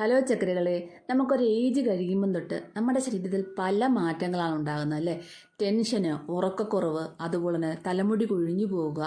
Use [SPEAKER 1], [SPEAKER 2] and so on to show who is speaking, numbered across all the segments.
[SPEAKER 1] Hello ചക്കരകളെ നമുക്കൊരു age കഴിയുമ്പം തൊട്ട് നമ്മുടെ ശരീരത്തിൽ പല മാറ്റങ്ങളാണ് ഉണ്ടാകുന്നത് അല്ലേ? ടെൻഷന് ഉറക്കക്കുറവ് അതുപോലെ തന്നെ തലമുടി കൊഴിഞ്ഞു പോവുക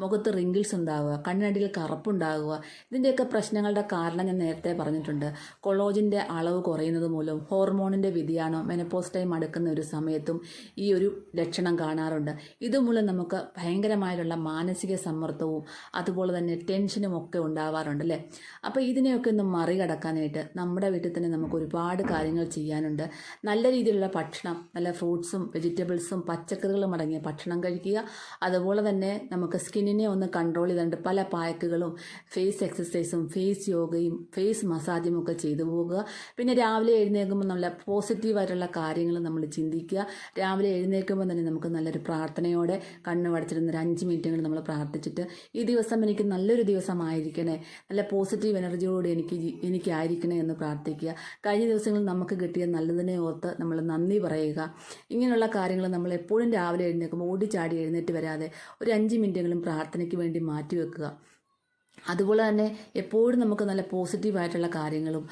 [SPEAKER 1] മുഖത്ത് റിങ്കിൾസ് ഉണ്ടാവുക കണ്ണടിയിൽ കറുപ്പുണ്ടാകുക ഇതിന്റെയൊക്കെ പ്രശ്നങ്ങളുടെ കാരണം ഞാൻ നേരത്തെ പറഞ്ഞിട്ടുണ്ട്. കൊളോജിന്റെ അളവ് കുറയുന്നത് മൂലം ഹോർമോണിന്റെ വ്യതിയാനം മെനപ്പോസ് ടൈം അടുക്കുന്ന ഒരു സമയത്തും ഈ ഒരു ലക്ഷണം കാണാറുണ്ട്. ഇതുമൂലം നമുക്ക് ഭയങ്കരമായിട്ടുള്ള മാനസിക സമ്മർദ്ദവും അതുപോലെ തന്നെ ടെൻഷനും ഒക്കെ ഉണ്ടാവാറുണ്ട് അല്ലേ? അപ്പോൾ ഇതിനെയൊക്കെ ഒന്ന് മറികടക്കാനായിട്ട് നമ്മുടെ വീട്ടിൽ തന്നെ നമുക്ക് ഒരുപാട് കാര്യങ്ങൾ ചെയ്യാനുണ്ട്. നല്ല രീതിയിലുള്ള ഭക്ഷണം നല്ല ഫ്രൂട്ട്സും വെജിറ്റബിൾസും പച്ചക്കറികളും അടങ്ങിയ ഭക്ഷണം കഴിക്കുക. അതുപോലെ തന്നെ നമുക്ക് സ്കിന്നിനെ ഒന്ന് കൺട്രോൾ ചെയ്തുകൊണ്ട് പല പായക്കുകളും ഫേസ് എക്സസൈസും ഫേസ് യോഗയും ഫേസ് മസാജും ഒക്കെ ചെയ്തു പോകുക പിന്നെ രാവിലെ എഴുന്നേൽക്കുമ്പോൾ നല്ല പോസിറ്റീവായിട്ടുള്ള കാര്യങ്ങൾ നമ്മൾ ചിന്തിക്കുക. രാവിലെ എഴുന്നേൽക്കുമ്പോൾ തന്നെ നമുക്ക് നല്ലൊരു പ്രാർത്ഥനയോടെ കണ്ണ് വടച്ചിരുന്ന ഒരു അഞ്ച് മിനിറ്റ് നമ്മൾ പ്രാർത്ഥിച്ചിട്ട് ഈ ദിവസം എനിക്ക് നല്ലൊരു ദിവസമായിരിക്കണേ. നല്ല പോസിറ്റീവ് എനർജിയോടെ എനിക്ക് എനിക്കായിരിക്കണേ എന്ന് പ്രാർത്ഥിക്കുക. കഴിഞ്ഞ ദിവസങ്ങളിൽ നമുക്ക് കിട്ടിയ നല്ലതിനെ ഓർത്ത് നമ്മൾ നന്ദി പറയുക. ഇങ്ങനെയുള്ള കാര്യങ്ങൾ നമ്മൾ എപ്പോഴും രാവിലെ എഴുന്നേൽക്കുമ്പോൾ ഓടിച്ചാടി എഴുന്നേറ്റ് വരാതെ ഒരു അഞ്ച് മിനിറ്റെങ്കിലും പ്രാർത്ഥനയ്ക്ക് വേണ്ടി മാറ്റിവെക്കുക. അതുപോലെ തന്നെ എപ്പോഴും നമുക്ക് നല്ല പോസിറ്റീവായിട്ടുള്ള കാര്യങ്ങളും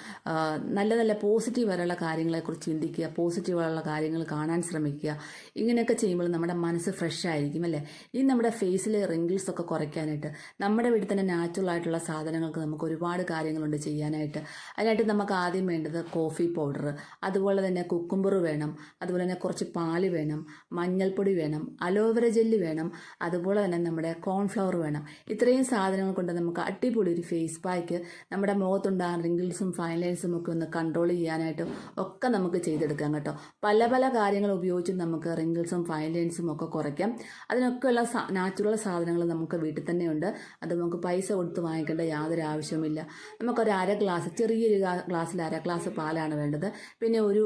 [SPEAKER 1] നല്ല നല്ല പോസിറ്റീവായിട്ടുള്ള കാര്യങ്ങളെക്കുറിച്ച് ചിന്തിക്കുക പോസിറ്റീവായുള്ള കാര്യങ്ങൾ കാണാൻ ശ്രമിക്കുക ഇങ്ങനെയൊക്കെ ചെയ്യുമ്പോൾ നമ്മുടെ മനസ്സ് ഫ്രഷ് ആയിരിക്കും അല്ലേ? ഇനി നമ്മുടെ ഫേസിലെ റിങ്കിൾസ് ഒക്കെ കുറയ്ക്കാനായിട്ട് നമ്മുടെ വീട്ടിൽ തന്നെ നാച്ചുറൽ ആയിട്ടുള്ള സാധനങ്ങൾക്ക് നമുക്ക് ഒരുപാട് കാര്യങ്ങളുണ്ട് ചെയ്യാനായിട്ട്. അതിനായിട്ട് നമുക്ക് ആദ്യം വേണ്ടത് കോഫി പൗഡർ അതുപോലെ തന്നെ കുക്കുംബർ വേണം അതുപോലെ തന്നെ കുറച്ച് പാൽ വേണം മഞ്ഞൾപ്പൊടി വേണം അലോവേര ജെല്ല് വേണം അതുപോലെ തന്നെ നമ്മുടെ കോൺഫ്ലവർ വേണം. ഇത്രയും സാധനങ്ങൾ കൊണ്ട് നമുക്ക് അടിപൊളി ഒരു ഫേസ് പാക്ക് നമ്മുടെ മുഖത്തുണ്ടാകുന്ന റിങ്കിൾസും ഫൈൻ ലൈൻസും ഒക്കെ ഒന്ന് കൺട്രോൾ ചെയ്യാനായിട്ടും ഒക്കെ നമുക്ക് ചെയ്തെടുക്കാം കേട്ടോ. പല പല കാര്യങ്ങൾ ഉപയോഗിച്ച് നമുക്ക് റിങ്കിൾസും ഫൈൻ ലൈൻസും ഒക്കെ കുറയ്ക്കാം. അതിനൊക്കെയുള്ള നാച്ചുറൽ സാധനങ്ങൾ നമുക്ക് വീട്ടിൽ തന്നെ ഉണ്ട് അത് നമുക്ക് പൈസ കൊടുത്ത് വാങ്ങിക്കേണ്ട യാതൊരു ആവശ്യവുമില്ല. നമുക്കൊരു അര ഗ്ലാസ് ചെറിയൊരു ഗ്ലാസ്സിൽ അര ഗ്ലാസ് പാലാണ് വേണ്ടത്. പിന്നെ ഒരു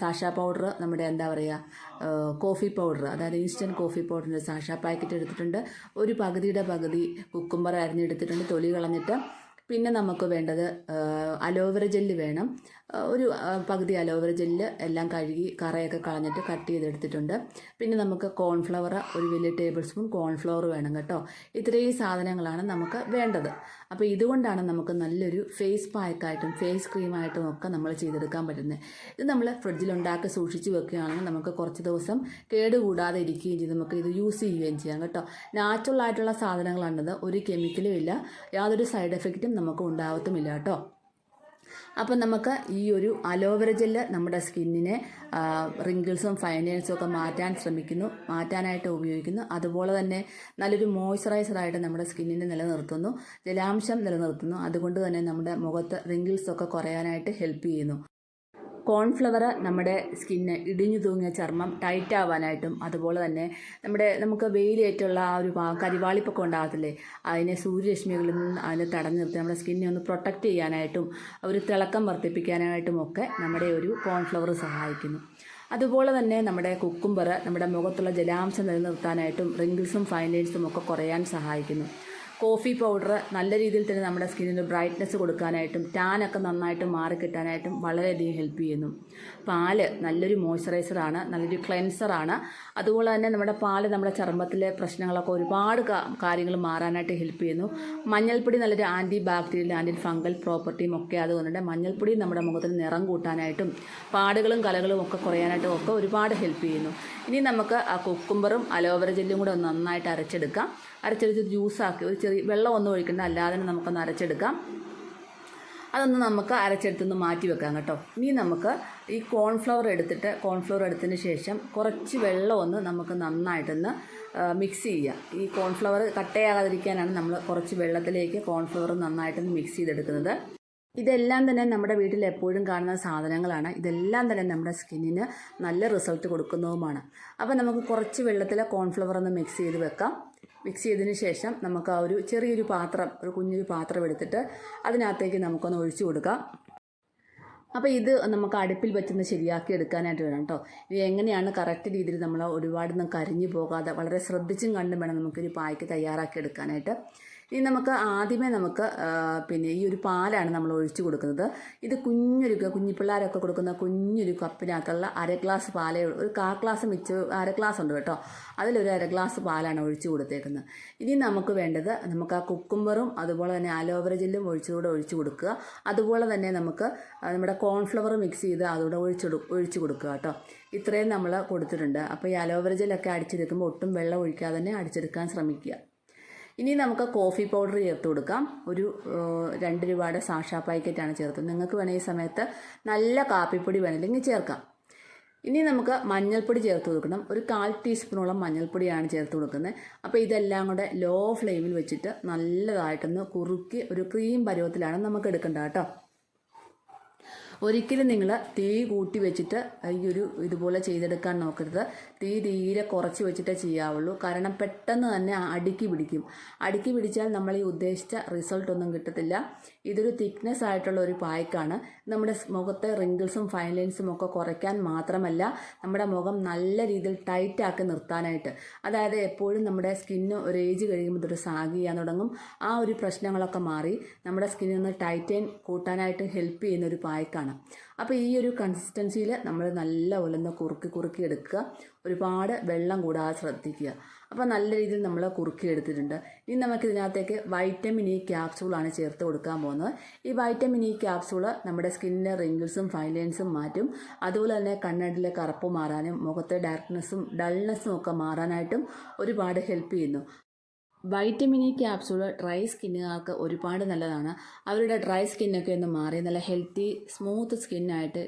[SPEAKER 1] സാഷ പൗഡർ നമ്മുടെ എന്താ പറയുക കോഫി പൗഡർ അതായത് ഇൻസ്റ്റന്റ് കോഫി പൗഡറിന്റെ സാഷ പാക്കറ്റ് എടുത്തിട്ടുണ്ട്. ഒരു പകുതിയുടെ പകുതി കുക്കുംബർ അരിഞ്ഞെടുത്തിട്ടുണ്ട്. തൊലി കളഞ്ഞിട്ട്. പിന്നെ നമുക്ക് വേണ്ടത് അലോവേറ ജെല്ല് വേണം. ഒരു പകുതി അലോവേര ജെല്ല് എല്ലാം കഴുകി കറയൊക്കെ കളഞ്ഞിട്ട് കട്ട് ചെയ്തെടുത്തിട്ടുണ്ട്. പിന്നെ നമുക്ക് കോൺഫ്ലവർ ഒരു വലിയ ടേബിൾ സ്പൂൺ കോൺഫ്ലവർ വേണം കേട്ടോ. ഇത്രയും സാധനങ്ങളാണ് നമുക്ക് വേണ്ടത്. അപ്പോൾ ഇതുകൊണ്ടാണ് നമുക്ക് നല്ലൊരു ഫേസ് പാക്കായിട്ടും ഫേസ് ക്രീമായിട്ടും ഒക്കെ നമ്മൾ ചെയ്തെടുക്കാൻ പറ്റുന്നത്. ഇത് നമ്മൾ ഫ്രിഡ്ജിൽ ഉണ്ടാക്കി സൂക്ഷിച്ച് വെക്കുകയാണെങ്കിൽ നമുക്ക് കുറച്ച് ദിവസം കേടുകൂടാതെ ഇരിക്കുകയും ചെയ്ത് നമുക്ക് ഇത് യൂസ് ചെയ്യുകയും ചെയ്യാം കേട്ടോ. നാച്ചുറൽ ആയിട്ടുള്ള സാധനങ്ങളാണിത്. ഒരു കെമിക്കലും ഇല്ല. യാതൊരു സൈഡ് എഫക്റ്റും നമുക്ക് ഉണ്ടാവത്തുമില്ല കേട്ടോ. അപ്പം നമുക്ക് ഈ ഒരു അലോവേര ജെല്ല് നമ്മുടെ സ്കിന്നിനെ റിങ്കിൾസും ഫൈനൽസും ഒക്കെ മാറ്റാൻ ശ്രമിക്കുന്നു മാറ്റാനായിട്ട് ഉപയോഗിക്കുന്നു. അതുപോലെ തന്നെ നല്ലൊരു മോയ്സ്ചറൈസറായിട്ട് നമ്മുടെ സ്കിന്നിനെ നിലനിർത്തുന്നു ജലാംശം നിലനിർത്തുന്നു. അതുകൊണ്ട് തന്നെ നമ്മുടെ മുഖത്ത് റിങ്കിൾസൊക്കെ കുറയാനായിട്ട് ഹെൽപ്പ് ചെയ്യുന്നു. കോൺഫ്ലവർ നമ്മുടെ സ്കിന്ന് ഇടിഞ്ഞു തൂങ്ങിയ ചർമ്മം ടൈറ്റ് ആവാനായിട്ടും അതുപോലെ തന്നെ നമ്മുടെ നമുക്ക് വെയിലേറ്റുള്ള ആ ഒരു കരിവാളിപ്പൊക്കെ ഉണ്ടാകത്തില്ലേ? അതിനെ സൂര്യരശ്മികളിൽ നിന്ന് അതിനെ തടഞ്ഞു നിർത്തി നമ്മുടെ സ്കിന്നെ ഒന്ന് പ്രൊട്ടക്റ്റ് ചെയ്യാനായിട്ടും ഒരു തിളക്കം വർദ്ധിപ്പിക്കാനായിട്ടും ഒക്കെ നമ്മുടെ ഒരു കോൺഫ്ലവർ സഹായിക്കുന്നു. അതുപോലെ തന്നെ നമ്മുടെ കുക്കുംബർ നമ്മുടെ മുഖത്തുള്ള ജലാംശം നിലനിർത്താനായിട്ടും റിങ്കിൾസും ഫൈനൈൽസും ഒക്കെ കുറയാൻ സഹായിക്കുന്നു. കോഫി പൗഡർ നല്ല രീതിയിൽ തന്നെ നമ്മുടെ സ്കിന്നിന് ബ്രൈറ്റ്നസ് കൊടുക്കാനായിട്ടും ടാനൊക്കെ നന്നായിട്ട് മാറിക്കിട്ടാനായിട്ടും വളരെയധികം ഹെൽപ്പ് ചെയ്യുന്നു. പാൽ നല്ലൊരു മോയ്സ്ചറൈസറാണ് നല്ലൊരു ക്ലെൻസറാണ്. അതുപോലെ തന്നെ നമ്മുടെ പാൽ നമ്മുടെ ചർമ്മത്തിലെ പ്രശ്നങ്ങളൊക്കെ ഒരുപാട് കാര്യങ്ങൾ മാറാനായിട്ട് ഹെൽപ്പ് ചെയ്യുന്നു. മഞ്ഞൾപ്പൊടി നല്ലൊരു ആന്റി ബാക്ടീരിയൽ ആന്റി ഫംഗൽ പ്രോപ്പർട്ടിയും ഒക്കെ അതുകൊണ്ട് മഞ്ഞൾപ്പൊടി നമ്മുടെ മുഖത്തിന് നിറം കൂട്ടാനായിട്ടും പാടുകളും കലകളും ഒക്കെ കുറയാനായിട്ടും ഒക്കെ ഒരുപാട് ഹെൽപ്പ് ചെയ്യുന്നു. ഇനി നമുക്ക് ആ കുക്കുംബറും അലോവേര ജെല്ലും കൂടെ ഒന്ന് നന്നായിട്ട് അരച്ചെടുക്കാം. അരച്ചെടുത്ത് ജ്യൂസാക്കി ഒരു ചെറിയ വെള്ളം ഒന്നും ഒഴിക്കണ്ട അല്ലാതെ നമുക്കൊന്ന് അരച്ചെടുക്കാം. അതൊന്ന് നമുക്ക് അരച്ചെടുത്തൊന്ന് മാറ്റി വെക്കാം കേട്ടോ. ഇനി നമുക്ക് ഈ കോൺഫ്ലവർ എടുത്തിട്ട് കോൺഫ്ലവർ എടുത്തതിന് ശേഷം കുറച്ച് വെള്ളം ഒന്ന് നമുക്ക് നന്നായിട്ടൊന്ന് മിക്സ് ചെയ്യുക ഈ കോൺഫ്ലവർ കട്ടയാകാതിരിക്കാനാണ് നമ്മൾ കുറച്ച് വെള്ളത്തിലേക്ക് കോൺഫ്ലവർ നന്നായിട്ടൊന്ന് മിക്സ് ചെയ്തെടുക്കുന്നത്. ഇതെല്ലാം തന്നെ നമ്മുടെ വീട്ടിൽ എപ്പോഴും കാണുന്ന സാധനങ്ങളാണ്. ഇതെല്ലാം തന്നെ നമ്മുടെ സ്കിന്നിന് നല്ല റിസൾട്ട് കൊടുക്കുന്നതുമാണ്. അപ്പോൾ നമുക്ക് കുറച്ച് വെള്ളത്തിൽ കോൺഫ്ലവർ ഒന്ന് മിക്സ് ചെയ്ത് വെക്കാം. മിക്സ് ചെയ്തതിന് ശേഷം നമുക്ക് ആ ഒരു ചെറിയൊരു പാത്രം ഒരു കുഞ്ഞൊരു പാത്രം എടുത്തിട്ട് അതിനകത്തേക്ക് നമുക്കൊന്ന് ഒഴിച്ചു കൊടുക്കാം. അപ്പോൾ ഇത് നമുക്ക് അടുപ്പിൽ വെച്ചൊന്ന് ശരിയാക്കി എടുക്കാനായിട്ട് വേണം കേട്ടോ. ഇത് എങ്ങനെയാണ് കറക്റ്റ് രീതിയിൽ നമ്മൾ ഒരുപാടൊന്നും കരിഞ്ഞു പോകാതെ വളരെ ശ്രദ്ധിച്ചും കണ്ടും വേണം നമുക്കൊരു പായ്ക്ക് തയ്യാറാക്കി എടുക്കാനായിട്ട്. ഇനി നമുക്ക് ആദ്യമേ നമുക്ക് പിന്നെ ഈ ഒരു പാലാണ് നമ്മൾ ഒഴിച്ചു കൊടുക്കുന്നത്. ഇത് കുഞ്ഞൊരു കുഞ്ഞിപ്പിള്ളേരൊക്കെ കൊടുക്കുന്ന കുഞ്ഞൊരു കപ്പിനകത്തുള്ള അര ഗ്ലാസ് പാലേ ഒരു കാ ഗ്ലാസ് മിച്ച് അര ഗ്ലാസ് ഉണ്ട് കേട്ടോ. അതിലൊരു അര ഗ്ലാസ് പാലാണ് ഒഴിച്ചു കൊടുത്തേക്കുന്നത്. ഇനി നമുക്ക് വേണ്ടത് നമുക്ക് ആ കുക്കുംബറും അതുപോലെ തന്നെ അലോവേര ജെല്ലും ഒഴിച്ചുകൂടെ ഒഴിച്ചു കൊടുക്കുക. അതുപോലെ തന്നെ നമുക്ക് നമ്മുടെ കോൺഫ്ലവർ മിക്സ് ചെയ്ത് അതുകൂടെ ഒഴിച്ചു ഒഴിച്ചു കൊടുക്കുക കേട്ടോ. ഇത്രയും നമ്മൾ കൊടുത്തിട്ടുണ്ട്. അപ്പോൾ ഈ അലോവേര ജെല്ലൊക്കെ അടിച്ചെടുക്കുമ്പോൾ ഒട്ടും വെള്ളം ഒഴിക്കാതെ തന്നെ അടിച്ചെടുക്കാൻ ശ്രമിക്കുക. ഇനി നമുക്ക് കോഫി പൗഡർ ചേർത്ത് കൊടുക്കാം. ഒരു രണ്ട് രൂപയുടെ സാഷാ പാക്കറ്റാണ് ചേർത്ത് നിങ്ങൾക്ക് വേണമെങ്കിൽ ഈ സമയത്ത് നല്ല കാപ്പിപ്പൊടി വേണമെങ്കിൽ ചേർക്കാം. ഇനി നമുക്ക് മഞ്ഞൾപ്പൊടി ചേർത്ത് കൊടുക്കണം. ഒരു കാൽ ടീസ്പൂണോളം മഞ്ഞൾപ്പൊടിയാണ് ചേർത്ത് കൊടുക്കുന്നത്. അപ്പോൾ ഇതെല്ലാം കൂടെ ലോ ഫ്ലെയിമിൽ വെച്ചിട്ട് നല്ലതായിട്ടൊന്ന് കുറുക്കി ഒരു ക്രീം പരുവത്തിലാണ് നമുക്ക് എടുക്കേണ്ടത് കേട്ടോ. ഒരിക്കലും നിങ്ങൾ തീ കൂട്ടി വെച്ചിട്ട് ഈ ഒരു ഇതുപോലെ ചെയ്തെടുക്കാൻ നോക്കരുത്. തീ തീരെ കുറച്ച് വെച്ചിട്ടേ ചെയ്യാവുള്ളൂ. കാരണം പെട്ടെന്ന് തന്നെ അടുക്കി പിടിക്കും. അടുക്കി പിടിച്ചാൽ നമ്മൾ ഈ ഉദ്ദേശിച്ച റിസൾട്ട് ഒന്നും കിട്ടത്തില്ല. ഇതൊരു തിക്നെസ് ആയിട്ടുള്ള ഒരു പായ്ക്കാണ്. നമ്മുടെ മുഖത്തെ റിങ്കിൾസും ഫൈൻ ലൈൻസും ഒക്കെ കുറയ്ക്കാൻ മാത്രമല്ല നമ്മുടെ മുഖം നല്ല രീതിയിൽ ടൈറ്റ് ആക്കി നിർത്താനായിട്ട്. അതായത് എപ്പോഴും നമ്മുടെ സ്കിന്ന് ഒരു ഏജ് കഴിയുമ്പോൾ ഇതൊരു സാഗ് ചെയ്യാൻ തുടങ്ങും. ആ ഒരു പ്രശ്നങ്ങളൊക്കെ മാറി നമ്മുടെ സ്കിന്നിൽ നിന്ന് ടൈറ്റൈൻ കൂട്ടാനായിട്ട് ഹെൽപ്പ് ചെയ്യുന്ന ഒരു പായ്ക്കാണ്. അപ്പോൾ ഈ ഒരു കൺസിസ്റ്റൻസിയിൽ നമ്മൾ നല്ല ഒന്ന് കുറുക്കി കുറുക്കി എടുക്കുക. ഒരുപാട് വെള്ളം കൂടാതെ ശ്രദ്ധിക്കുക. അപ്പോൾ നല്ല രീതിയിൽ നമ്മൾ കുറുക്കി എടുത്തിട്ടുണ്ട്. ഇനി നമുക്ക് ഇതിനകത്തേക്ക് വൈറ്റമിൻ ഇ ക്യാപ്സൂളാണ് ചേർത്ത് കൊടുക്കാൻ പോകുന്നത്. ഈ വൈറ്റമിൻ ഇ ക്യാപ്സൂൾ നമ്മുടെ സ്കിന്നിലെ റിങ്കിൾസും ഫൈലൈൻസും മാറ്റും. അതുപോലെ തന്നെ കണ്ണടിലെ കറുപ്പ് മാറാനും മുഖത്തെ ഡാർക്ക്നെസ്സും ഡൾനെസ്സും ഒക്കെ മാറാനായിട്ടും ഒരുപാട് ഹെൽപ്പ് ചെയ്യുന്നു. വൈറ്റമിൻ ഇ ക്യാപ്സൂൾ ഡ്രൈ സ്കിന്നുകാർക്ക് ഒരുപാട് നല്ലതാണ്. അവരുടെ ഡ്രൈ സ്കിന്നൊക്കെ ഒന്ന് മാറി നല്ല ഹെൽത്തി സ്മൂത്ത് സ്കിന്നായിട്ട്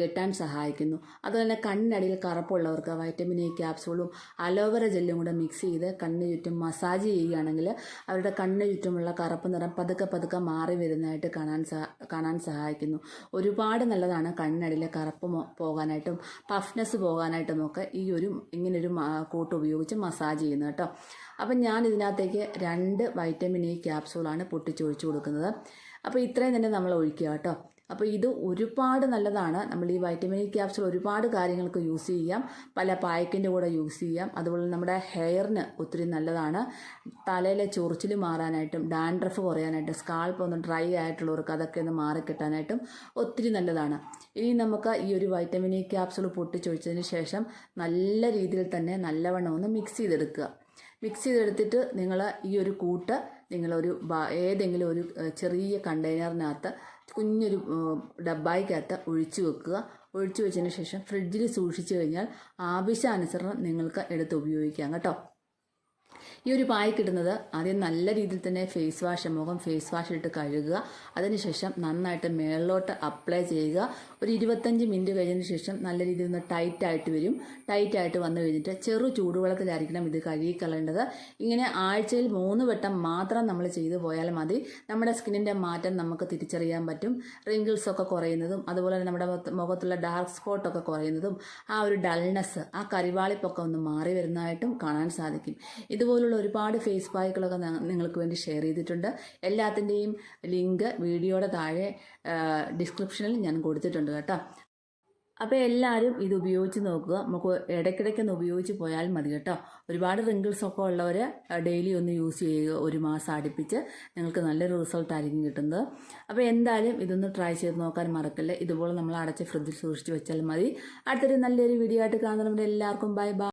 [SPEAKER 1] കിട്ടാൻ സഹായിക്കുന്നു. അതുപോലെ തന്നെ കണ്ണിനടിയിൽ കറുപ്പുള്ളവർക്ക് വൈറ്റമിൻ ഇ ക്യാപ്സൂളും അലോവേര ജെല്ലും കൂടെ മിക്സ് ചെയ്ത് കണ്ണിന് ചുറ്റും മസാജ് ചെയ്യുകയാണെങ്കിൽ അവരുടെ കണ്ണിന് ചുറ്റുമുള്ള കറുപ്പ് നിറം പതുക്കെ പതുക്കെ മാറി വരുന്നതായിട്ട് കാണാൻ കാണാൻ സഹായിക്കുന്നു. ഒരുപാട് നല്ലതാണ് കണ്ണിനടിയിലെ കറുപ്പ് പോകാനായിട്ടും പഫ്നെസ് പോകാനായിട്ടും ഒക്കെ ഈ ഒരു ഇങ്ങനൊരു കൂട്ട് ഉപയോഗിച്ച് മസാജ് ചെയ്യുന്നത് കേട്ടോ. അപ്പം ഞാൻ ഇതിനകത്തേക്ക് രണ്ട് വൈറ്റമിൻ ഇ ക്യാപ്സൂളാണ് പൊട്ടിച്ചൊഴിച്ചു കൊടുക്കുന്നത്. അപ്പോൾ ഇത്രയും തന്നെ നമ്മൾ ഒഴിക്കുക കേട്ടോ. അപ്പോൾ ഇത് ഒരുപാട് നല്ലതാണ്. നമ്മൾ ഈ വൈറ്റമിൻ ഇ ക്യാപ്സൂൾ ഒരുപാട് കാര്യങ്ങൾക്ക് യൂസ് ചെയ്യാം. പല പായക്കിന്റെ കൂടെ യൂസ് ചെയ്യാം. അതുപോലെ നമ്മുടെ ഹെയറിന് ഒത്തിരി നല്ലതാണ്. തലയിലെ ചൊറിച്ചിൽ മാറാനായിട്ടും ഡാൻഡ്രഫ് കുറയാനായിട്ടും സ്കാൾപ്പ് ഒന്ന് ഡ്രൈ ആയിട്ടുള്ളവർക്ക് അതൊക്കെ ഒന്ന് മാറിക്കിട്ടാനായിട്ടും ഒത്തിരി നല്ലതാണ്. ഇനി നമുക്ക് ഈ ഒരു വൈറ്റമിൻ ഇ ക്യാപ്സൂൾ പൊട്ടിച്ചൊഴിച്ചതിന് ശേഷം നല്ല രീതിയിൽ തന്നെ നല്ലവണ്ണം ഒന്ന് മിക്സ് ചെയ്തെടുക്കുക. മിക്സ് ചെയ്തെടുത്തിട്ട് നിങ്ങൾ ഈ ഒരു കൂട്ട് നിങ്ങളൊരു ഏതെങ്കിലും ഒരു ചെറിയ കണ്ടെയ്നറിനകത്ത് കുഞ്ഞൊരു ഡബ്ബായ്ക്കകത്ത് ഒഴിച്ചു വെക്കുക. ഒഴിച്ചു വെച്ചതിന് ശേഷം ഫ്രിഡ്ജിൽ സൂക്ഷിച്ചു കഴിഞ്ഞാൽ ആവശ്യാനുസരണം നിങ്ങൾക്ക് എടുത്ത് ഉപയോഗിക്കാം. കേട്ടോ? ഈ ഒരു പായ്ക്ക് ഇടുന്നത് ആദ്യം നല്ല രീതിയിൽ തന്നെ ഫേസ് വാഷ് മുഖം ഫേസ് വാഷ് ഇട്ട് കഴുകുക. അതിനുശേഷം നന്നായിട്ട് മേളിലോട്ട് അപ്ലൈ ചെയ്യുക. ഒരു ഇരുപത്തഞ്ച് മിനിറ്റ് കഴിഞ്ഞതിന് ശേഷം നല്ല രീതിയിൽ ഒന്ന് ടൈറ്റ് ആയിട്ട് വരും. ടൈറ്റ് ആയിട്ട് വന്നു കഴിഞ്ഞിട്ട് ചെറു ചൂടുവെള്ളത്തിലായിരിക്കണം ഇത് കഴുകി കളയേണ്ടത് ഇങ്ങനെ ആഴ്ചയിൽ മൂന്ന് വട്ടം മാത്രം നമ്മൾ ചെയ്തു പോയാൽ മതി. നമ്മുടെ സ്കിന്നിന്റെ മാറ്റം നമുക്ക് തിരിച്ചറിയാൻ പറ്റും. റിങ്കിൾസ് ഒക്കെ കുറയുന്നതും അതുപോലെ തന്നെ നമ്മുടെ മുഖത്തുള്ള ഡാർക്ക് സ്പോട്ടൊക്കെ കുറയുന്നതും ആ ഒരു ഡൾനെസ് ആ കരിവാളിപ്പൊക്കെ ഒന്ന് മാറി വരുന്നതായിട്ടും കാണാൻ സാധിക്കും. ഇതുപോലുള്ള ഒരുപാട് ഫേസ് പാക്കുകളൊക്കെ നിങ്ങൾക്ക് വേണ്ടി ഷെയർ ചെയ്തിട്ടുണ്ട്. എല്ലാത്തിന്റെയും ലിങ്ക് വീഡിയോയുടെ താഴെ ഡിസ്ക്രിപ്ഷനിൽ ഞാൻ കൊടുത്തിട്ടുണ്ട് കേട്ടോ. അപ്പോൾ എല്ലാവരും ഇത് ഉപയോഗിച്ച് നോക്കുക. നമുക്ക് ഇടയ്ക്കിടയ്ക്ക് ഒന്ന് ഉപയോഗിച്ച് പോയാൽ മതി കേട്ടോ. ഒരുപാട് റിങ്കിൾസ് ഒക്കെ ഉള്ളവർ ഡെയിലി ഒന്ന് യൂസ് ചെയ്യുക. ഒരു മാസം അടുപ്പിച്ച് നിങ്ങൾക്ക് നല്ലൊരു റിസൾട്ട് ആയിരിക്കും കിട്ടുന്നത്. അപ്പോൾ എന്തായാലും ഇതൊന്ന് ട്രൈ ചെയ്ത് നോക്കാൻ മറക്കല്ലേ. ഇതുപോലെ നമ്മൾ അടച്ച് ഫ്രിഡ്ജിൽ സൂക്ഷിച്ച് വെച്ചാൽ മതി. അടുത്തൊരു നല്ലൊരു വീഡിയോ ആയിട്ട് കാണുന്നവരുടെ എല്ലാവർക്കും ബൈ ബൈ